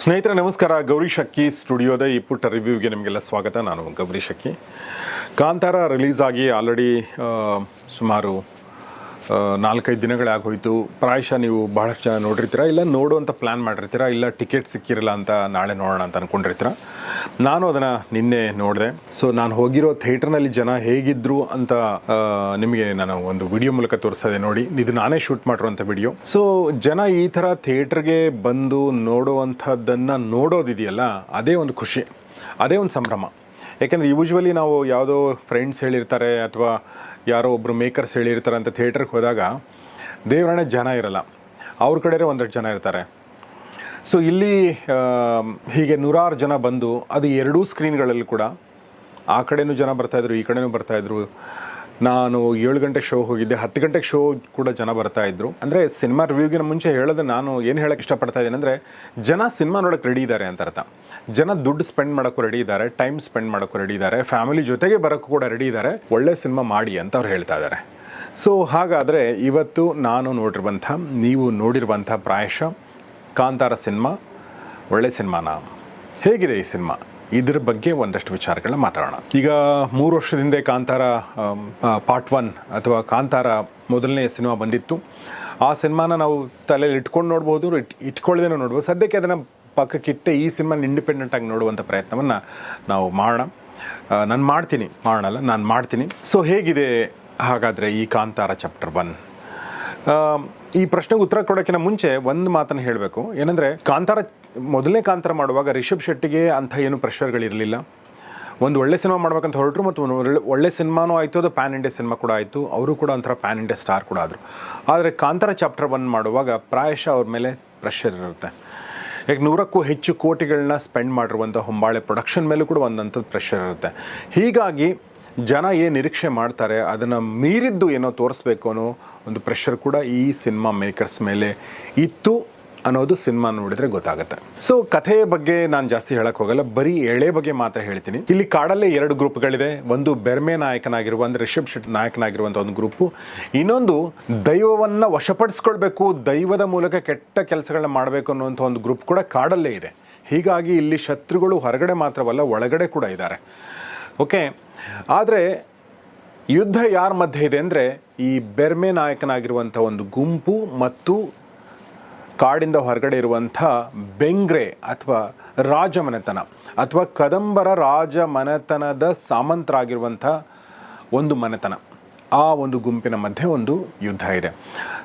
ಸ್ನೇಹಿತರೆ, ನಮಸ್ಕಾರ. ಗೌರಿ ಶಕ್ಕಿ ಸ್ಟುಡಿಯೋದ ಈ ಪುಟ್ಟ ರಿವ್ಯೂಗೆ ನಿಮಗೆಲ್ಲ ಸ್ವಾಗತ. ನಾನು ಗೌರಿ ಶಕ್ಕಿ ಕಾಂತಾರ ರಿಲೀಸ್ ಆಗಿ ಆಲ್ರೆಡಿ ಸುಮಾರು ನಾಲ್ಕೈದು ದಿನಗಳಾಗೋಯ್ತು ಪ್ರಾಯಶಃ ನೀವು ಬಹಳಷ್ಟು ಜನ ನೋಡಿರ್ತೀರಾ? ಇಲ್ಲ ನೋಡುವಂಥ ಪ್ಲ್ಯಾನ್ ಮಾಡಿರ್ತೀರಾ? ಇಲ್ಲ ಟಿಕೆಟ್ ಸಿಕ್ಕಿರಲ್ಲ ಅಂತ ನಾಳೆ ನೋಡೋಣ ಅಂತ ಅಂದ್ಕೊಂಡಿರ್ತೀರ ನಾನು ಅದನ್ನು ನಿನ್ನೆ ನೋಡಿದೆ. ಸೊ ನಾನು ಹೋಗಿರೋ ಥಿಯೇಟರ್ನಲ್ಲಿ ಜನ ಹೇಗಿದ್ರು ಅಂತ ನಿಮಗೆ ನಾನು ಒಂದು ವಿಡಿಯೋ ಮೂಲಕ ತೋರಿಸ್ತಾ ನೋಡಿ. ಇದು ನಾನೇ ಶೂಟ್ ಮಾಡಿರುವಂಥ ವಿಡಿಯೋ. ಸೊ ಜನ ಈ ಥರ ಥಿಯೇಟ್ರಿಗೆ ಬಂದು ನೋಡುವಂಥದ್ದನ್ನು ನೋಡೋದಿದೆಯಲ್ಲ, ಅದೇ ಒಂದು ಖುಷಿ. ಅದೇ ಒಂದು ಸಂಭ್ರಮ. ಯಾಕೆಂದರೆ ಯೂಶ್ವಲಿ ನಾವು ಯಾವುದೋ ಫ್ರೆಂಡ್ಸ್ ಹೇಳಿರ್ತಾರೆ ಅಥವಾ ಯಾರೋ ಒಬ್ಬರು ಮೇಕರ್ಸ್ ಹೇಳಿರ್ತಾರೆ ಅಂತ ಥಿಯೇಟ್ರಿಗೆ ಹೋದಾಗ ದೇವರಾಣೆ ಜನ ಇರಲ್ಲ. ಅವ್ರ ಕಡೆಯೇ ಒಂದಷ್ಟು ಜನ ಇರ್ತಾರೆ. ಸೊ ಇಲ್ಲಿ ಹೀಗೆ ನೂರಾರು ಜನ ಬಂದು ಅದು ಎರಡೂ ಸ್ಕ್ರೀನ್ಗಳಲ್ಲಿ ಕೂಡ ಆ ಕಡೆಯೂ ಜನ ಬರ್ತಾಯಿದ್ರು ಈ ಕಡೆಯೂ ಬರ್ತಾಯಿದ್ರು ನಾನು ಏಳು ಗಂಟೆಗೆ ಶೋ ಹೋಗಿದ್ದೆ. ಹತ್ತು ಗಂಟೆಗೆ ಶೋ ಕೂಡ ಜನ ಬರ್ತಾ ಇದ್ರು. ಅಂದರೆ ಸಿನಿಮಾ ರಿವ್ಯೂಗಿನ ಮುಂಚೆ ಹೇಳೋದು ನಾನು ಏನು ಹೇಳಕ್ಕೆ ಇಷ್ಟಪಡ್ತಾ ಇದ್ದೀನಿ ಅಂದರೆ, ಜನ ಸಿನಿಮಾ ನೋಡೋಕ್ಕೆ ರೆಡಿ ಇದ್ದಾರೆ ಅಂತ ಅರ್ಥ. ಜನ ದುಡ್ಡು ಸ್ಪೆಂಡ್ ಮಾಡೋಕ್ಕೂ ರೆಡಿ ಇದ್ದಾರೆ ಟೈಮ್ ಸ್ಪೆಂಡ್ ಮಾಡೋಕ್ಕೂ ರೆಡಿ ಇದ್ದಾರೆ ಫ್ಯಾಮಿಲಿ ಜೊತೆಗೆ ಬರೋಕ್ಕೂ ಕೂಡ ರೆಡಿ ಇದ್ದಾರೆ. ಒಳ್ಳೆ ಸಿನಿಮಾ ಮಾಡಿ ಅಂತ ಅವ್ರು ಹೇಳ್ತಾ ಇದ್ದಾರೆ. ಸೊ ಹಾಗಾದರೆ ಇವತ್ತು ನಾನು ನೋಡಿರುವಂಥ, ನೀವು ನೋಡಿರುವಂಥ ಪ್ರಾಯಶಃ ಕಾಂತಾರ ಸಿನಿಮಾ ಒಳ್ಳೆ ಸಿನಿಮಾನ ಹೇಗಿದೆ ಈ ಸಿನಿಮಾ ಇದ್ರ ಬಗ್ಗೆ ಒಂದಷ್ಟು ವಿಚಾರಗಳನ್ನ ಮಾತಾಡೋಣ. ಈಗ ಮೂರು ವರ್ಷದ ಹಿಂದೆ ಕಾಂತಾರ ಪಾರ್ಟ್ ಒನ್ ಅಥವಾ ಕಾಂತಾರ ಮೊದಲನೇ ಸಿನಿಮಾ ಬಂದಿತ್ತು. ಆ ಸಿನಿಮಾನ ನಾವು ತಲೆಯಲ್ಲಿ ಇಟ್ಕೊಂಡು ನೋಡ್ಬೋದು, ಇಟ್, ಇಟ್ಕೊಳ್ಳದೇನೂ ನೋಡ್ಬೋದು. ಸದ್ಯಕ್ಕೆ ಅದನ್ನು ಪಕ್ಕಕ್ಕಿಟ್ಟೆ ಈ ಸಿನಿಮಾನ ಇಂಡಿಪೆಂಡೆಂಟ್ ಆಗಿ ನೋಡುವಂಥ ಪ್ರಯತ್ನವನ್ನು ನಾವು ಮಾಡೋಣ. ನಾನು ಮಾಡ್ತೀನಿ, ಮಾಡೋಣಲ್ಲ, ನಾನು ಮಾಡ್ತೀನಿ. ಸೊ ಹೇಗಿದೆ ಹಾಗಾದರೆ ಈ ಕಾಂತಾರ ಚಾಪ್ಟರ್ ಒನ್ ಈ ಪ್ರಶ್ನೆಗೆ ಉತ್ತರ ಕೊಡೋಕ್ಕಿಂತ ಮುಂಚೆ ಒಂದು ಮಾತನ್ನು ಹೇಳಬೇಕು. ಏನಂದರೆ, ಕಾಂತಾರ, ಮೊದಲನೇ ಕಾಂತಾರ ಮಾಡುವಾಗ ರಿಷಬ್ ಶೆಟ್ಟಿಗೆ ಅಂಥ ಏನು ಪ್ರೆಷರ್ಗಳಿರಲಿಲ್ಲ ಒಂದು ಒಳ್ಳೆ ಸಿನಿಮಾ ಮಾಡ್ಬೇಕಂತ ಹೊರಟರು ಮತ್ತು ಒಂದು ಒಳ್ಳೆ ಒಳ್ಳೆ ಸಿನಿಮಾನೂ ಆಯಿತು, ಅದು ಪ್ಯಾನ್ ಇಂಡಿಯಾ ಸಿನಿಮಾ ಕೂಡ ಆಯಿತು. ಅವರು ಕೂಡ ಒಂಥರ ಪ್ಯಾನ್ ಇಂಡಿಯಾ ಸ್ಟಾರ್ ಕೂಡ ಆದರು. ಆದರೆ ಕಾಂತಾರ ಚಾಪ್ಟರ್ ಒನ್ ಮಾಡುವಾಗ ಪ್ರಾಯಶಃ ಅವ್ರ ಮೇಲೆ ಪ್ರೆಷರ್ ಇರುತ್ತೆ. ಯಾಕೆ ನೂರಕ್ಕೂ ಹೆಚ್ಚು ಕೋಟಿಗಳನ್ನ ಸ್ಪೆಂಡ್ ಮಾಡಿರುವಂಥ ಹೊಂಬಾಳೆ ಪ್ರೊಡಕ್ಷನ್ ಮೇಲೂ ಕೂಡ ಒಂದಂಥದ್ದು ಪ್ರೆಷರ್ ಇರುತ್ತೆ. ಹೀಗಾಗಿ ಜನ ಏನು ನಿರೀಕ್ಷೆ ಮಾಡ್ತಾರೆ, ಅದನ್ನು ಮೀರಿದ್ದು ಏನೋ ತೋರಿಸ್ಬೇಕು ಅನ್ನೋ ಒಂದು ಪ್ರೆಷರ್ ಕೂಡ ಈ ಸಿನಿಮಾ ಮೇಕರ್ಸ್ ಮೇಲೆ ಇತ್ತು ಅನ್ನೋದು ಸಿನಿಮಾ ನೋಡಿದರೆ ಗೊತ್ತಾಗುತ್ತೆ. ಸೊ ಕಥೆಯ ಬಗ್ಗೆ ನಾನು ಜಾಸ್ತಿ ಹೇಳಕ್ಕೆ ಹೋಗಲ್ಲ, ಬರೀ ಎಳೆ ಬಗ್ಗೆ ಮಾತ್ರ ಹೇಳ್ತೀನಿ. ಇಲ್ಲಿ ಕಾಡಲ್ಲೇ ಎರಡು ಗ್ರೂಪ್ಗಳಿದೆ ಒಂದು ಬೆರ್ಮೆ ನಾಯಕನಾಗಿರುವ ಅಂದರೆ ರಿಷಬ್ ಶೆಟ್ ನಾಯಕನಾಗಿರುವಂಥ ಒಂದು ಗ್ರೂಪು ಇನ್ನೊಂದು ದೈವವನ್ನು ವಶಪಡಿಸ್ಕೊಳ್ಬೇಕು, ದೈವದ ಮೂಲಕ ಕೆಟ್ಟ ಕೆಲಸಗಳನ್ನ ಮಾಡಬೇಕು ಅನ್ನುವಂಥ ಒಂದು ಗ್ರೂಪ್ ಕೂಡ ಕಾಡಲ್ಲೇ ಇದೆ. ಹೀಗಾಗಿ ಇಲ್ಲಿ ಶತ್ರುಗಳು ಹೊರಗಡೆ ಮಾತ್ರವಲ್ಲ, ಒಳಗಡೆ ಕೂಡ ಇದ್ದಾರೆ. ಓಕೆ ಆದರೆ ಯುದ್ಧ ಯಾರ ಮಧ್ಯೆ ಇದೆ ಅಂದರೆ ಈ ಬೆರ್ಮೆ ನಾಯಕನಾಗಿರುವಂಥ ಒಂದು ಗುಂಪು ಮತ್ತು ಕಾಡಿಂದ ಹೊರಗಡೆ ಇರುವಂಥ ಬೆಂಗ್ರೆ ಅಥವಾ ರಾಜಮನೆತನ ಅಥವಾ ಕದಂಬರ ರಾಜಮನೆತನದ ಸಾಮಂತರಾಗಿರುವಂಥ ಒಂದು ಮನೆತನ. ಆ ಒಂದು ಗುಂಪಿನ ಮಧ್ಯೆ ಒಂದು ಯುದ್ಧ ಇದೆ.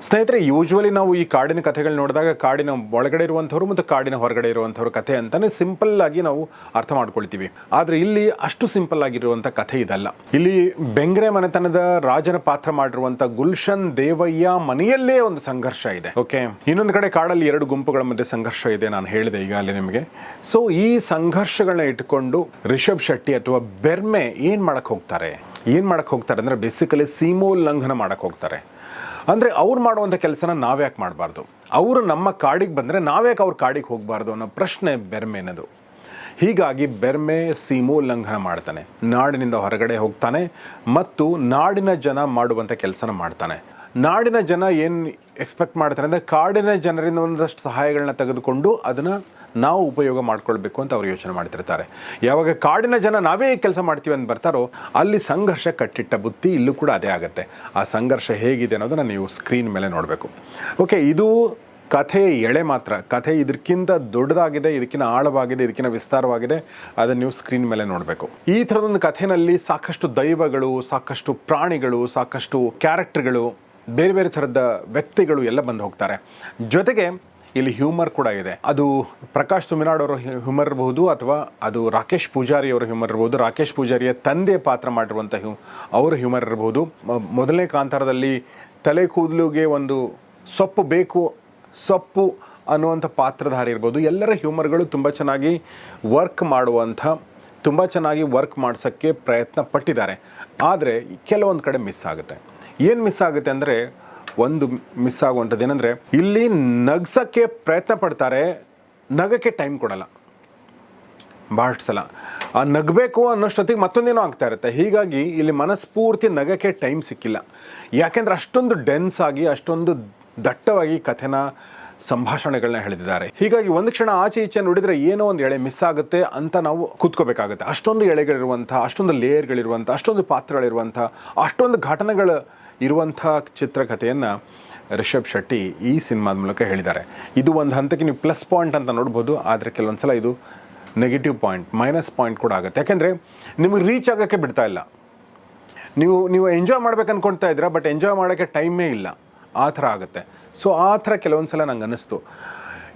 ಸ್ನೇಹಿತರೆ ಯೂಶ್ವಲಿ ನಾವು ಈ ಕಾಡಿನ ಕಥೆಗಳು ನೋಡಿದಾಗ ಕಾಡಿನ ಒಳಗಡೆ ಇರುವಂಥವ್ರು ಮತ್ತು ಕಾಡಿನ ಹೊರಗಡೆ ಇರುವಂಥವ್ರ ಕಥೆ ಅಂತಲೇ ಸಿಂಪಲ್ಲಾಗಿ ನಾವು ಅರ್ಥ ಮಾಡ್ಕೊಳ್ತೀವಿ. ಆದರೆ ಇಲ್ಲಿ ಅಷ್ಟು ಸಿಂಪಲ್ ಆಗಿರುವಂಥ ಕಥೆ ಇದಲ್ಲ. ಇಲ್ಲಿ ಬೆಂಗ್ರೆ ಮನೆತನದ ರಾಜನ ಪಾತ್ರ ಮಾಡಿರುವಂಥ ಗುಲ್ಶನ್ ದೇವಯ್ಯ ಮನೆಯಲ್ಲೇ ಒಂದು ಸಂಘರ್ಷ ಇದೆ ಓಕೆ ಇನ್ನೊಂದು ಕಡೆ ಕಾಡಲ್ಲಿ ಎರಡು ಗುಂಪುಗಳ ಮಧ್ಯೆ ಸಂಘರ್ಷ ಇದೆ ನಾನು ಹೇಳಿದೆ ಈಗಾಗಲೇ ನಿಮಗೆ. ಸೊ ಈ ಸಂಘರ್ಷಗಳನ್ನ ಇಟ್ಟುಕೊಂಡು ರಿಷಬ್ ಶೆಟ್ಟಿ ಅಥವಾ ಬೆರ್ಮೆ ಏನು ಮಾಡಕ್ಕೆ ಹೋಗ್ತಾರೆ? ಏನು ಮಾಡೋಕ್ಕೆ ಹೋಗ್ತಾರೆ ಅಂದರೆ ಬೇಸಿಕಲಿ ಸೀಮೋಲ್ಲಂಘನ ಮಾಡೋಕ್ಕೆ ಹೋಗ್ತಾರೆ. ಅಂದರೆ ಅವ್ರು ಮಾಡುವಂಥ ಕೆಲಸನ ನಾವ್ಯಾಕೆ ಮಾಡಬಾರ್ದು? ಅವರು ನಮ್ಮ ಕಾಡಿಗೆ ಬಂದರೆ ನಾವ್ಯಾಕೆ ಅವ್ರ ಕಾಡಿಗೆ ಹೋಗಬಾರ್ದು ಅನ್ನೋ ಪ್ರಶ್ನೆ ಬೆರ್ಮೆನದು ಹೀಗಾಗಿ ಬೆರ್ಮೆ ಸೀಮೋಲ್ಲಂಘನ ಮಾಡ್ತಾನೆ. ನಾಡಿನಿಂದ ಹೊರಗಡೆ ಹೋಗ್ತಾನೆ ಮತ್ತು ನಾಡಿನ ಜನ ಮಾಡುವಂಥ ಕೆಲಸನ ಮಾಡ್ತಾನೆ. ನಾಡಿನ ಜನ ಏನು ಎಕ್ಸ್ಪೆಕ್ಟ್ ಮಾಡ್ತಾರೆ ಅಂದರೆ ಕಾಡಿನ ಜನರಿಂದ ಒಂದಷ್ಟು ಸಹಾಯಗಳನ್ನ ತೆಗೆದುಕೊಂಡು ಅದನ್ನು ನಾವು ಉಪಯೋಗ ಮಾಡ್ಕೊಳ್ಬೇಕು ಅಂತ ಅವರು ಯೋಚನೆ ಮಾಡ್ತಿರ್ತಾರೆ. ಯಾವಾಗ ಕಾಡಿನ ಜನ ನಾವೇ ಕೆಲಸ ಮಾಡ್ತೀವಿ ಅಂತ ಬರ್ತಾರೋ, ಅಲ್ಲಿ ಸಂಘರ್ಷ ಕಟ್ಟಿಟ್ಟ ಬುತ್ತಿ ಇಲ್ಲೂ ಕೂಡ ಅದೇ ಆಗುತ್ತೆ. ಆ ಸಂಘರ್ಷ ಹೇಗಿದೆ ಅನ್ನೋದನ್ನು ನೀವು ಸ್ಕ್ರೀನ್ ಮೇಲೆ ನೋಡಬೇಕು. ಓಕೆ ಇದು ಕಥೆ ಎಳೆ ಮಾತ್ರ. ಕಥೆ ಇದಕ್ಕಿಂತ ದೊಡ್ಡದಾಗಿದೆ, ಇದಕ್ಕಿಂತ ಆಳವಾಗಿದೆ, ಇದಕ್ಕಿಂತ ವಿಸ್ತಾರವಾಗಿದೆ, ಅದನ್ನು ನೀವು ಸ್ಕ್ರೀನ್ ಮೇಲೆ ನೋಡಬೇಕು. ಈ ಥರದೊಂದು ಕಥೆನಲ್ಲಿ ಸಾಕಷ್ಟು ದೈವಗಳು, ಸಾಕಷ್ಟು ಪ್ರಾಣಿಗಳು, ಸಾಕಷ್ಟು ಕ್ಯಾರೆಕ್ಟರ್ಗಳು ಬೇರೆ ಬೇರೆ ಥರದ ವ್ಯಕ್ತಿಗಳು ಎಲ್ಲ ಬಂದು ಹೋಗ್ತಾರೆ. ಜೊತೆಗೆ ಇಲ್ಲಿ ಹ್ಯೂಮರ್ ಕೂಡ ಇದೆ. ಅದು ಪ್ರಕಾಶ್ ತುಮಿನಾಡ್ ಅವರ ಹ್ಯೂಮರ್ ಇರಬಹುದು ಅಥವಾ ಅದು ರಾಕೇಶ್ ಪೂಜಾರಿ ಅವರ ಹ್ಯೂಮರ್ ಇರಬಹುದು ರಾಕೇಶ್ ಪೂಜಾರಿಯ ತಂದೆ ಪಾತ್ರ ಮಾಡಿರುವಂಥ ಹ್ಯೂ, ಅವರ ಹ್ಯೂಮರ್ ಇರಬಹುದು ಮೊದಲನೇ ಕಾಂತಾರದಲ್ಲಿ ತಲೆ ಕೂದಲುಗೆ ಒಂದು ಸೊಪ್ಪು ಬೇಕು, ಸೊಪ್ಪು ಅನ್ನುವಂಥ ಪಾತ್ರಧಾರಿ ಇರ್ಬೋದು. ಎಲ್ಲರ ಹ್ಯೂಮರ್ಗಳು ತುಂಬ ಚೆನ್ನಾಗಿ ವರ್ಕ್ ಮಾಡುವಂಥ ತುಂಬ ಚೆನ್ನಾಗಿ ವರ್ಕ್ ಮಾಡಿಸೋಕ್ಕೆ ಪ್ರಯತ್ನ ಪಟ್ಟಿದ್ದಾರೆ. ಆದರೆ ಕೆಲವೊಂದು ಕಡೆ ಮಿಸ್ ಆಗುತ್ತೆ. ಏನು ಮಿಸ್ ಆಗುತ್ತೆ ಅಂದರೆ ಒಂದು ಮಿಸ್ ಆಗುವಂಥದ್ದು ಏನಂದರೆ, ಇಲ್ಲಿ ನಗ್ಸೋಕ್ಕೆ ಪ್ರಯತ್ನ ಪಡ್ತಾರೆ, ನಗಕ್ಕೆ ಟೈಮ್ ಕೊಡಲ್ಲ. ಭಾಳಷ್ಟು ಸಲ. ಆ ನಗಬೇಕು ಅನ್ನೋಷ್ಟೊತ್ತಿಗೆ ಮತ್ತೊಂದೇನೋ ಆಗ್ತಾ ಇರುತ್ತೆ. ಹೀಗಾಗಿ ಇಲ್ಲಿ ಮನಸ್ಫೂರ್ತಿ ನಗಕ್ಕೆ ಟೈಮ್ ಸಿಕ್ಕಿಲ್ಲ. ಯಾಕೆಂದ್ರೆ ಅಷ್ಟೊಂದು ಡೆನ್ಸ್ ಆಗಿ, ಅಷ್ಟೊಂದು ದಟ್ಟವಾಗಿ ಕಥೆನ ಸಂಭಾಷಣೆಗಳನ್ನ ಹೇಳಿದ್ದಾರೆ. ಹೀಗಾಗಿ ಒಂದು ಕ್ಷಣ ಆಚೆ ಈಚೆ ನೋಡಿದರೆ ಏನೋ ಒಂದು ಎಳೆ ಮಿಸ್ ಆಗುತ್ತೆ ಅಂತ ನಾವು ಕೂತ್ಕೋಬೇಕಾಗುತ್ತೆ. ಅಷ್ಟೊಂದು ಎಳೆಗಳಿರುವಂಥ, ಅಷ್ಟೊಂದು ಲೇಯರ್ಗಳಿರುವಂಥ ಅಷ್ಟೊಂದು ಪಾತ್ರಗಳಿರುವಂಥ, ಅಷ್ಟೊಂದು ಘಟನೆಗಳು ಇರುವಂಥ ಚಿತ್ರಕಥೆಯನ್ನು ರಿಷಬ್ ಶೆಟ್ಟಿ ಈ ಸಿನಿಮಾದ ಮೂಲಕ ಹೇಳಿದ್ದಾರೆ. ಇದು ಒಂದು ಹಂತಕ್ಕೆ ನೀವು ಪ್ಲಸ್ ಪಾಯಿಂಟ್ ಅಂತ ನೋಡ್ಬೋದು, ಆದರೆ ಕೆಲವೊಂದು ಸಲ ಇದು ನೆಗೆಟಿವ್ ಪಾಯಿಂಟ್ ಮೈನಸ್ ಪಾಯಿಂಟ್ ಕೂಡ ಆಗುತ್ತೆ. ಯಾಕೆಂದರೆ ನಿಮಗೆ ರೀಚ್ ಆಗೋಕ್ಕೆ ಬಿಡ್ತಾ ಇಲ್ಲ. ನೀವು ನೀವು ಎಂಜಾಯ್ ಮಾಡ್ಬೇಕು ಅಂದ್ಕೊಳ್ತಾ ಇದ್ದೀರಾ ಬಟ್ ಎಂಜಾಯ್ ಮಾಡೋಕ್ಕೆ ಟೈಮೇ ಇಲ್ಲ. ಆ ಥರ ಆಗುತ್ತೆ. ಸೊ ಆ ಥರ ಕೆಲವೊಂದು ಸಲ ನಂಗೆ ಅನ್ನಿಸ್ತು.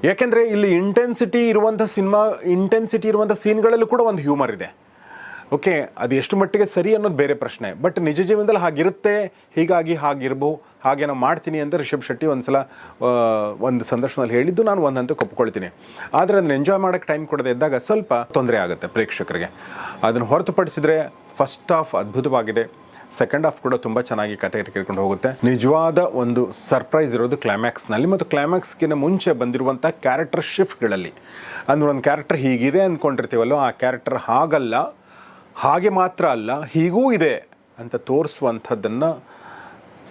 ಯಾಕೆಂದರೆ ಇಲ್ಲಿ ಇಂಟೆನ್ಸಿಟಿ ಇರುವಂಥ ಸಿನಿಮಾ ಇಂಟೆನ್ಸಿಟಿ ಇರುವಂಥ ಸೀನ್ಗಳಲ್ಲೂ ಕೂಡ ಒಂದು ಹ್ಯೂಮರ್ ಇದೆ. ಓಕೆ, ಅದು ಎಷ್ಟು ಮಟ್ಟಿಗೆ ಸರಿ ಅನ್ನೋದು ಬೇರೆ ಪ್ರಶ್ನೆ. ಬಟ್ ನಿಜ ಜೀವನದಲ್ಲಿ ಹಾಗಿರುತ್ತೆ, ಹೀಗಾಗಿ ಹಾಗಿರ್ಬೋ, ಹಾಗೆ ನಾವು ಮಾಡ್ತೀನಿ ಅಂತ ರಿಷಬ್ ಶೆಟ್ಟಿ ಒಂದು ಸಲ ಒಂದು ಸಂದರ್ಶನದಲ್ಲಿ ಹೇಳಿದ್ದು, ನಾನು ಒಂದು ಹಂತಕ್ಕೆ ಒಪ್ಕೊಳ್ತೀನಿ. ಆದರೆ ಅದನ್ನು ಎಂಜಾಯ್ ಮಾಡೋಕ್ಕೆ ಟೈಮ್ ಕೊಡದೆ ಇದ್ದಾಗ ಸ್ವಲ್ಪ ತೊಂದರೆ ಆಗುತ್ತೆ ಪ್ರೇಕ್ಷಕರಿಗೆ. ಅದನ್ನು ಹೊರತುಪಡಿಸಿದರೆ ಫಸ್ಟ್ ಹಾಫ್ ಅದ್ಭುತವಾಗಿದೆ. ಸೆಕೆಂಡ್ ಹಾಫ್ ಕೂಡ ತುಂಬ ಚೆನ್ನಾಗಿ ಕತೆ ಕೇಳ್ಕೊಂಡು ಹೋಗುತ್ತೆ. ನಿಜವಾದ ಒಂದು ಸರ್ಪ್ರೈಸ್ ಇರೋದು ಕ್ಲೈಮ್ಯಾಕ್ಸ್ನಲ್ಲಿ ಮತ್ತು ಕ್ಲೈಮ್ಯಾಕ್ಸ್ಗಿಂತ ಮುಂಚೆ ಬಂದಿರುವಂಥ ಕ್ಯಾರೆಕ್ಟರ್ ಶಿಫ್ಟ್ಗಳಲ್ಲಿ ಅಂದರೆ ಒಂದು ಕ್ಯಾರೆಕ್ಟರ್ ಹೀಗಿದೆ ಅಂದ್ಕೊಂಡಿರ್ತೀವಲ್ಲೋ ಆ ಕ್ಯಾರೆಕ್ಟರ್ ಹಾಗಲ್ಲ. ಹಾಗೆ ಮಾತ್ರ ಅಲ್ಲ, ಹೀಗೂ ಇದೆ ಅಂತ ತೋರಿಸುವಂಥದ್ದನ್ನು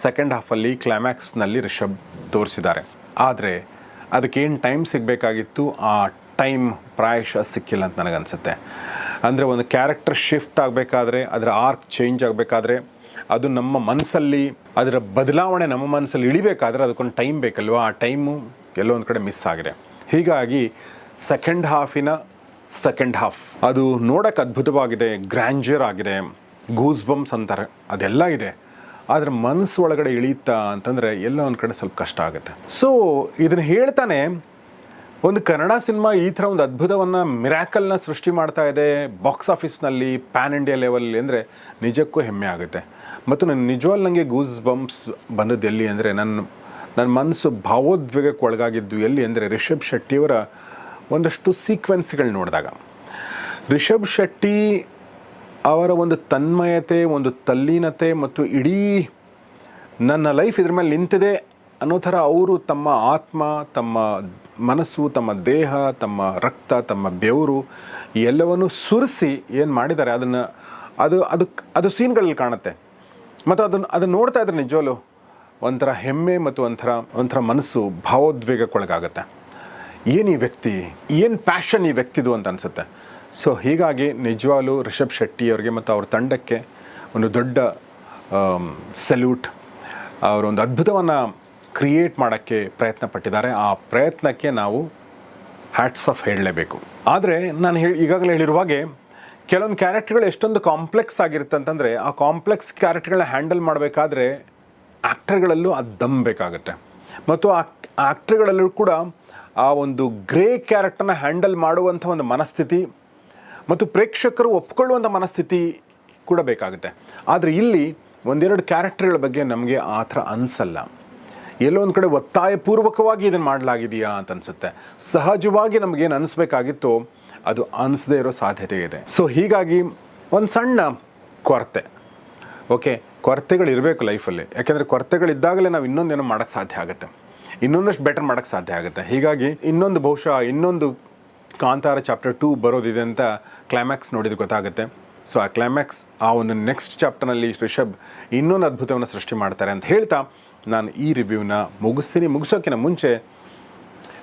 ಸೆಕೆಂಡ್ ಹಾಫಲ್ಲಿ ಕ್ಲೈಮ್ಯಾಕ್ಸ್ನಲ್ಲಿ ರಿಷಬ್ ತೋರಿಸಿದ್ದಾರೆ. ಆದರೆ ಅದಕ್ಕೇನು ಟೈಮ್ ಸಿಗಬೇಕಾಗಿತ್ತು? ಆ ಟೈಮ್ ಪ್ರಾಯಶಃ ಸಿಕ್ಕಿಲ್ಲ ಅಂತ ನನಗನ್ಸುತ್ತೆ. ಅಂದರೆ ಒಂದು ಕ್ಯಾರೆಕ್ಟರ್ ಶಿಫ್ಟ್ ಆಗಬೇಕಾದ್ರೆ, ಅದರ ಆರ್ಕ್ ಚೇಂಜ್ ಆಗಬೇಕಾದ್ರೆ, ಅದು ನಮ್ಮ ಮನಸ್ಸಲ್ಲಿ ಅದರ ಬದಲಾವಣೆ ನಮ್ಮ ಮನಸ್ಸಲ್ಲಿ ಇಳಿಬೇಕಾದ್ರೆ ಅದಕ್ಕೊಂದು ಟೈಮ್ ಬೇಕಲ್ವ? ಆ ಟೈಮು ಎಲ್ಲೋ ಒಂದು ಕಡೆ ಮಿಸ್ ಆಗಿದೆ. ಹೀಗಾಗಿ ಸೆಕೆಂಡ್ ಹಾಫಿನ ಸೆಕೆಂಡ್ ಹಾಫ್ ಅದು ನೋಡೋಕ್ಕೆ ಅದ್ಭುತವಾಗಿದೆ ಗ್ರ್ಯಾಂಜರ್ ಆಗಿದೆ ಗೂಸ್ ಬಂಪ್ಸ್ ಅಂತಾರೆ, ಅದೆಲ್ಲ ಇದೆ. ಆದರೆ ಮನಸ್ಸು ಒಳಗಡೆ ಇಳಿಯುತ್ತಾ ಅಂತಂದರೆ ಎಲ್ಲ ಒಂದು ಕಡೆ ಸ್ವಲ್ಪ ಕಷ್ಟ ಆಗುತ್ತೆ. ಸೊ ಇದನ್ನು ಹೇಳ್ತಾನೆ, ಒಂದು ಕನ್ನಡ ಸಿನಿಮಾ ಈ ಥರ ಒಂದು ಅದ್ಭುತವನ್ನು ಮಿರಾಕಲ್ನ ಸೃಷ್ಟಿ ಮಾಡ್ತಾ ಇದೆ ಬಾಕ್ಸ್ ಆಫೀಸ್ನಲ್ಲಿ ಪ್ಯಾನ್ ಇಂಡಿಯಾ ಲೆವೆಲಲ್ಲಿ ಅಂದರೆ ನಿಜಕ್ಕೂ ಹೆಮ್ಮೆ ಆಗುತ್ತೆ. ಮತ್ತು ನನ್ನ ನಿಜವಾಗ್ಲೂ ನನಗೆ ಗೂಸ್ ಬಂಪ್ಸ್ ಬಂದದ್ದು ಎಲ್ಲಿ ಅಂದರೆ ನನ್ನ ನನ್ನ ಮನಸ್ಸು ಭಾವೋದ್ವೇಗಕ್ಕೆ ಒಳಗಾಗಿದ್ದು ಎಲ್ಲಿ ಅಂದರೆ ರಿಷಬ್ ಶೆಟ್ಟಿಯವರ ಒಂದಷ್ಟು ಸೀಕ್ವೆನ್ಸ್ಗಳು ನೋಡಿದಾಗ. ರಿಷಬ್ ಶೆಟ್ಟಿ ಅವರ ಒಂದು ತನ್ಮಯತೆ, ಒಂದು ತಲ್ಲೀನತೆ ಮತ್ತು ಇಡೀ ನನ್ನ ಲೈಫ್ ಇದ್ರ ಮೇಲೆ ನಿಂತಿದೆ ಅನ್ನೋ ಥರ ಅವರು ತಮ್ಮ ಆತ್ಮ, ತಮ್ಮ ಮನಸ್ಸು, ತಮ್ಮ ದೇಹ, ತಮ್ಮ ರಕ್ತ, ತಮ್ಮ ಬೆವರು ಎಲ್ಲವನ್ನು ಸುರಿಸಿ ಏನು ಮಾಡಿದ್ದಾರೆ ಅದನ್ನು ಅದು ಅದು ಅದು ಸೀನ್ಗಳಲ್ಲಿ ಕಾಣುತ್ತೆ. ಮತ್ತು ಅದನ್ನು ಅದನ್ನು ನೋಡ್ತಾ ಇದ್ರೆ ನಿಜವಲ್ಲೂ ಒಂಥರ ಹೆಮ್ಮೆ ಮತ್ತು ಒಂಥರ ಒಂಥರ ಮನಸ್ಸು ಭಾವೋದ್ವೇಗಕ್ಕೊಳಗಾಗತ್ತೆ. ಏನು ಈ ವ್ಯಕ್ತಿ, ಏನು ಪ್ಯಾಷನ್ ಈ ವ್ಯಕ್ತಿದು ಅಂತ ಅನಿಸುತ್ತೆ? ಸೊ ಹೀಗಾಗಿ ನಿಜವಾಗ್ಲೂ ರಿಷಬ್ ಶೆಟ್ಟಿ ಅವರಿಗೆ ಮತ್ತು ಅವ್ರ ತಂಡಕ್ಕೆ ಒಂದು ದೊಡ್ಡ ಸಲ್ಯೂಟ್ ಅವರೊಂದು ಅದ್ಭುತವನ್ನು ಕ್ರಿಯೇಟ್ ಮಾಡೋಕ್ಕೆ ಪ್ರಯತ್ನ ಪಟ್ಟಿದ್ದಾರೆ ಆ ಪ್ರಯತ್ನಕ್ಕೆ ನಾವು ಹ್ಯಾಟ್ಸ್ ಆಫ್ ಹೇಳಲೇಬೇಕು. ಆದರೆ ನಾನು ಹೇಳಿ ಈಗಾಗಲೇ ಹೇಳಿರುವಾಗೆ ಕೆಲವೊಂದು ಕ್ಯಾರೆಕ್ಟರ್ಗಳು ಎಷ್ಟೊಂದು ಕಾಂಪ್ಲೆಕ್ಸ್ ಆಗಿರುತ್ತೆ ಅಂತಂದರೆ ಆ ಕಾಂಪ್ಲೆಕ್ಸ್ ಕ್ಯಾರೆಕ್ಟರ್ಗಳನ್ನ ಹ್ಯಾಂಡಲ್ ಮಾಡಬೇಕಾದ್ರೆ ಆ್ಯಕ್ಟರ್ಗಳಲ್ಲೂ ಅದು ದಮ್ ಬೇಕಾಗುತ್ತೆ. ಮತ್ತು ಆ ಆ್ಯಕ್ಟರ್ಗಳಲ್ಲೂ ಕೂಡ ಆ ಒಂದು ಗ್ರೇ ಕ್ಯಾರೆಕ್ಟರ್ನ ಹ್ಯಾಂಡಲ್ ಮಾಡುವಂಥ ಒಂದು ಮನಸ್ಥಿತಿ ಮತ್ತು ಪ್ರೇಕ್ಷಕರು ಒಪ್ಕೊಳ್ಳುವಂಥ ಮನಸ್ಥಿತಿ ಕೂಡ ಬೇಕಾಗುತ್ತೆ. ಆದರೆ ಇಲ್ಲಿ ಒಂದೆರಡು ಕ್ಯಾರೆಕ್ಟರ್ಗಳ ಬಗ್ಗೆ ನಮಗೆ ಆ ಥರ ಅನಿಸಲ್ಲ. ಎಲ್ಲೋ ಒಂದು ಕಡೆ ಒತ್ತಾಯಪೂರ್ವಕವಾಗಿ ಇದನ್ನು ಮಾಡಲಾಗಿದೆಯಾ ಅಂತ ಅನಿಸುತ್ತೆ. ಸಹಜವಾಗಿ ನಮಗೇನು ಅನಿಸ್ಬೇಕಾಗಿತ್ತು ಅದು ಅನಿಸದೇ ಇರೋ ಸಾಧ್ಯತೆ ಇದೆ. ಸೊ ಹೀಗಾಗಿ ಒಂದು ಸಣ್ಣ ಕೊರತೆ. ಓಕೆ ಕೊರತೆಗಳು ಇರಬೇಕು ಲೈಫಲ್ಲಿ. ಯಾಕೆಂದರೆ ಕೊರತೆಗಳಿದ್ದಾಗಲೇ ನಾವು ಇನ್ನೊಂದೇನೋ ಮಾಡೋಕ್ಕೆ ಸಾಧ್ಯ ಆಗುತ್ತೆ. ಇನ್ನೊಂದಷ್ಟು ಬೆಟರ್ ಮಾಡೋಕ್ಕೆ ಸಾಧ್ಯ ಆಗುತ್ತೆ. ಹೀಗಾಗಿ ಇನ್ನೊಂದು ಬಹುಶಃ ಇನ್ನೊಂದು ಕಾಂತಾರ ಚಾಪ್ಟರ್ ಟೂ ಬರೋದಿದೆ ಅಂತ ಕ್ಲೈಮ್ಯಾಕ್ಸ್ ನೋಡಿದ್ರೆ ಗೊತ್ತಾಗುತ್ತೆ. ಸೊ ಆ ಕ್ಲೈಮ್ಯಾಕ್ಸ್ ಆ ಒಂದು ನೆಕ್ಸ್ಟ್ ಚಾಪ್ಟರ್ನಲ್ಲಿ ರಿಷಬ್ ಇನ್ನೊಂದು ಅದ್ಭುತವನ್ನು ಸೃಷ್ಟಿ ಮಾಡ್ತಾರೆ ಅಂತ ಹೇಳ್ತಾ ನಾನು ಈ ರಿವ್ಯೂನ ಮುಗಿಸ್ತೀನಿ. ಮುಗಿಸೋಕ್ಕಿಂತ ಮುಂಚೆ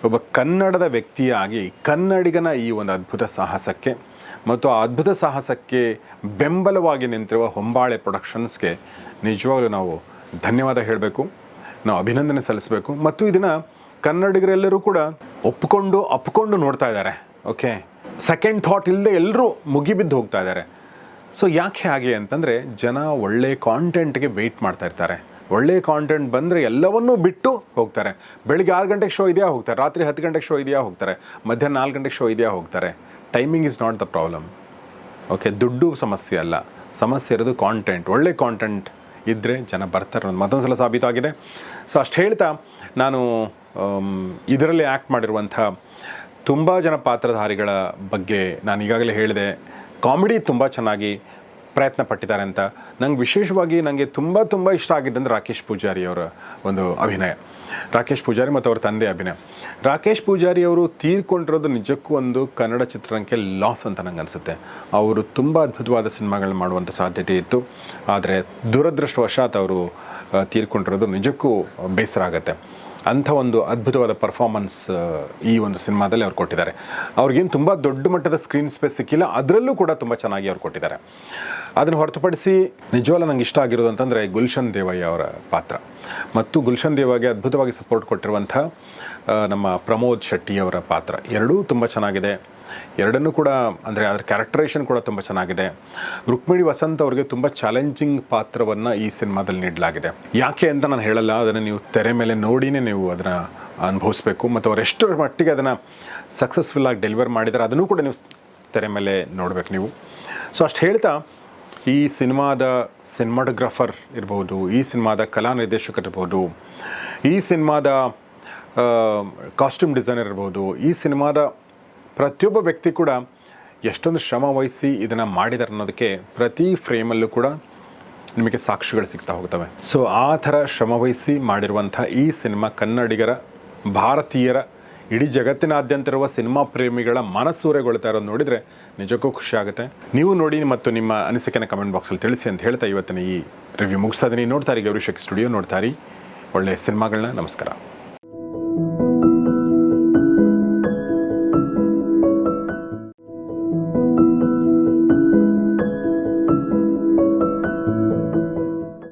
ಒಬ್ಬ ಕನ್ನಡದ ವ್ಯಕ್ತಿಯಾಗಿ ಕನ್ನಡಿಗನ ಈ ಒಂದು ಅದ್ಭುತ ಸಾಹಸಕ್ಕೆ ಮತ್ತು ಆ ಅದ್ಭುತ ಸಾಹಸಕ್ಕೆ ಬೆಂಬಲವಾಗಿ ನಿಂತಿರುವ ಹೊಂಬಾಳೆ ಪ್ರೊಡಕ್ಷನ್ಸ್ಗೆ ನಿಜವಾಗ್ಲೂ ನಾವು ಧನ್ಯವಾದ ಹೇಳಬೇಕು. ನಾವು ಅಭಿನಂದನೆ ಸಲ್ಲಿಸಬೇಕು. ಮತ್ತು ಇದನ್ನು ಕನ್ನಡಿಗರೆಲ್ಲರೂ ಕೂಡ ಒಪ್ಪಿಕೊಂಡು ಅಪ್ಕೊಂಡು ನೋಡ್ತಾ ಇದ್ದಾರೆ. ಓಕೆ ಸೆಕೆಂಡ್ ಥಾಟ್ ಇಲ್ಲದೆ ಎಲ್ಲರೂ ಮುಗಿಬಿದ್ದು ಹೋಗ್ತಾ ಇದ್ದಾರೆ. ಸೊ ಯಾಕೆ ಹಾಗೆ ಅಂತಂದರೆ ಜನ ಒಳ್ಳೆ ಕಾಂಟೆಂಟ್ಗೆ ವೆಯ್ಟ್ ಮಾಡ್ತಾ ಇರ್ತಾರೆ. ಒಳ್ಳೆ ಕಾಂಟೆಂಟ್ ಬಂದರೆ ಎಲ್ಲವನ್ನೂ ಬಿಟ್ಟು ಹೋಗ್ತಾರೆ. ಬೆಳಿಗ್ಗೆ ಆರು ಗಂಟೆಗೆ ಶೋ ಇದೆಯಾ ಹೋಗ್ತಾರೆ. ರಾತ್ರಿ ಹತ್ತು ಗಂಟೆಗೆ ಶೋ ಇದೆಯಾ ಹೋಗ್ತಾರೆ. ಮಧ್ಯಾಹ್ನ ನಾಲ್ಕು ಗಂಟೆಗೆ ಶೋ ಇದೆಯಾ ಹೋಗ್ತಾರೆ. Timing is not the problem okay ದುಡ್ಡು ಸಮಸ್ಯೆ ಅಲ್ಲ. ಸಮಸ್ಯೆ ಇರೋದು ಕಾಂಟೆಂಟ್ ಒಳ್ಳೆ ಕಾಂಟೆಂಟ್ ಇದ್ದರೆ ಜನ ಬರ್ತಾರೆ ಅನ್ನೋದು ಮತ್ತೊಂದು ಸಲ ಸಾಬೀತಾಗಿದೆ. ಸೊ ಅಷ್ಟು ಹೇಳ್ತಾ ನಾನು ಇದರಲ್ಲಿ ಆ್ಯಕ್ಟ್ ಮಾಡಿರುವಂಥ ತುಂಬ ಜನ ಪಾತ್ರಧಾರಿಗಳ ಬಗ್ಗೆ ನಾನು ಈಗಾಗಲೇ ಹೇಳಿದೆ. ಕಾಮಿಡಿ ತುಂಬ ಚೆನ್ನಾಗಿ ಪ್ರಯತ್ನ ಪಟ್ಟಿದ್ದಾರೆ ಅಂತ. ನಂಗೆ ವಿಶೇಷವಾಗಿ ನನಗೆ ತುಂಬ ತುಂಬ ಇಷ್ಟ ಆಗಿದ್ದಂದ್ರೆ ರಾಕೇಶ್ ಪೂಜಾರಿ ಅವರ ಒಂದು ಅಭಿನಯ. ರಾಕೇಶ್ ಪೂಜಾರಿ ಮತ್ತು ಅವರ ತಂದೆ ಅಭಿನಯ. ರಾಕೇಶ್ ಪೂಜಾರಿ ಅವರು ತೀರ್ಕೊಂಡಿರೋದು ನಿಜಕ್ಕೂ ಒಂದು ಕನ್ನಡ ಚಿತ್ರರಂಗಕ್ಕೆ ಲಾಸ್ ಅಂತ ನಂಗೆ ಅನಿಸುತ್ತೆ. ಅವರು ತುಂಬ ಅದ್ಭುತವಾದ ಸಿನಿಮಾಗಳನ್ನ ಮಾಡುವಂಥ ಸಾಧ್ಯತೆ ಇತ್ತು. ಆದರೆ ದುರದೃಷ್ಟವಶಾತ್ ಅವರು ತೀರ್ಕೊಂಡಿರೋದು ನಿಜಕ್ಕೂ ಬೇಸರ ಆಗುತ್ತೆ. ಅಂಥ ಒಂದು ಅದ್ಭುತವಾದ ಪರ್ಫಾರ್ಮೆನ್ಸ್ ಈ ಒಂದು ಸಿನಿಮಾದಲ್ಲಿ ಅವ್ರು ಕೊಟ್ಟಿದ್ದಾರೆ. ಅವ್ರಿಗೇನು ತುಂಬ ದೊಡ್ಡ ಮಟ್ಟದ ಸ್ಕ್ರೀನ್ ಸ್ಪೇಸ್ ಸಿಕ್ಕಿಲ್ಲ, ಅದರಲ್ಲೂ ಕೂಡ ತುಂಬ ಚೆನ್ನಾಗಿ ಅವ್ರು ಕೊಟ್ಟಿದ್ದಾರೆ. ಅದನ್ನು ಹೊರತುಪಡಿಸಿ ನಿಜವಾಗ್ಲೂ ನಂಗೆ ಇಷ್ಟ ಆಗಿರೋದು ಅಂತಂದರೆ ಗುಲ್ಶನ್ ದೇವಯ್ಯ ಅವರ ಪಾತ್ರ. ಮತ್ತು ಗುಲ್ಶನ್ ದೇವಾಗೆ ಅದ್ಭುತವಾಗಿ ಸಪೋರ್ಟ್ ಕೊಟ್ಟಿರುವಂಥ ನಮ್ಮ ಪ್ರಮೋದ್ ಶೆಟ್ಟಿ ಅವರ ಪಾತ್ರ. ಎರಡೂ ತುಂಬ ಚೆನ್ನಾಗಿದೆ. ಎರಡನ್ನೂ ಕೂಡ, ಅಂದರೆ ಅದರ ಕ್ಯಾರೆಕ್ಟರೇಷನ್ ಕೂಡ ತುಂಬ ಚೆನ್ನಾಗಿದೆ. ರುಕ್ಮಿಣಿ ವಸಂತ್ ಅವರಿಗೆ ತುಂಬ ಚಾಲೆಂಜಿಂಗ್ ಪಾತ್ರವನ್ನು ಈ ಸಿನಿಮಾದಲ್ಲಿ ನೀಡಲಾಗಿದೆ. ಯಾಕೆ ಅಂತ ನಾನು ಹೇಳಲ್ಲ, ಅದನ್ನು ನೀವು ತೆರೆ ಮೇಲೆ ನೋಡಿನೇ ನೀವು ಅದನ್ನು ಅನುಭವಿಸ್ಬೇಕು, ಮತ್ತು ಅವ್ರು ಎಷ್ಟರ ಮಟ್ಟಿಗೆ ಅದನ್ನು ಸಕ್ಸಸ್ಫುಲ್ಲಾಗಿ ಡೆಲಿವರ್ ಮಾಡಿದ್ದಾರೆ ಅದನ್ನು ಕೂಡ ನೀವು ತೆರೆ ಮೇಲೆ ನೋಡಬೇಕು ನೀವು. ಸೊ ಅಷ್ಟು ಹೇಳ್ತಾ, ಈ ಸಿನಿಮಾದ ಸಿನಿಮಾಟೋಗ್ರಾಫರ್ ಇರ್ಬೋದು, ಈ ಸಿನಿಮಾದ ಕಲಾ ನಿರ್ದೇಶಕರಿರ್ಬೋದು ಈ ಸಿನಿಮಾದ ಕಾಸ್ಟ್ಯೂಮ್ ಡಿಸೈನರ್ ಇರ್ಬೋದು, ಈ ಸಿನಿಮಾದ ಪ್ರತಿಯೊಬ್ಬ ವ್ಯಕ್ತಿ ಕೂಡ ಎಷ್ಟೊಂದು ಶ್ರಮ ವಹಿಸಿ ಇದನ್ನು ಮಾಡಿದ್ದಾರೆ ಅನ್ನೋದಕ್ಕೆ ಪ್ರತಿ ಫ್ರೇಮಲ್ಲೂ ಕೂಡ ನಿಮಗೆ ಸಾಕ್ಷಿಗಳು ಸಿಗ್ತಾ ಹೋಗ್ತವೆ. ಸೊ ಆ ಥರ ಶ್ರಮವಹಿಸಿ ಮಾಡಿರುವಂಥ ಈ ಸಿನಿಮಾ ಕನ್ನಡಿಗರ, ಭಾರತೀಯರ, ಇಡೀ ಜಗತ್ತಿನಾದ್ಯಂತ ಇರುವ ಸಿನಿಮಾ ಪ್ರೇಮಿಗಳ ಮನಸೂರೆಗೊಳ್ತಾ ಇರೋದು ನೋಡಿದರೆ ನಿಜಕ್ಕೂ ಖುಷಿ ಆಗುತ್ತೆ. ನೀವು ನೋಡಿ ಮತ್ತು ನಿಮ್ಮ ಅನಿಸಿಕೆನ ಕಮೆಂಟ್ ಬಾಕ್ಸಲ್ಲಿ ತಿಳಿಸಿ ಅಂತ ಹೇಳ್ತಾ ಇವತ್ತಿನ ಈ ರಿವ್ಯೂ ಮುಗಿಸ್ತಾ ಇದೀನಿ ನೋಡ್ತಾರೆ ರೀ ಶಕ್ತಿ ಸ್ಟುಡಿಯೋ ನೋಡ್ತಾರೆ ಒಳ್ಳೆಯ ಸಿನಿಮಾಗಳನ್ನ ನಮಸ್ಕಾರ.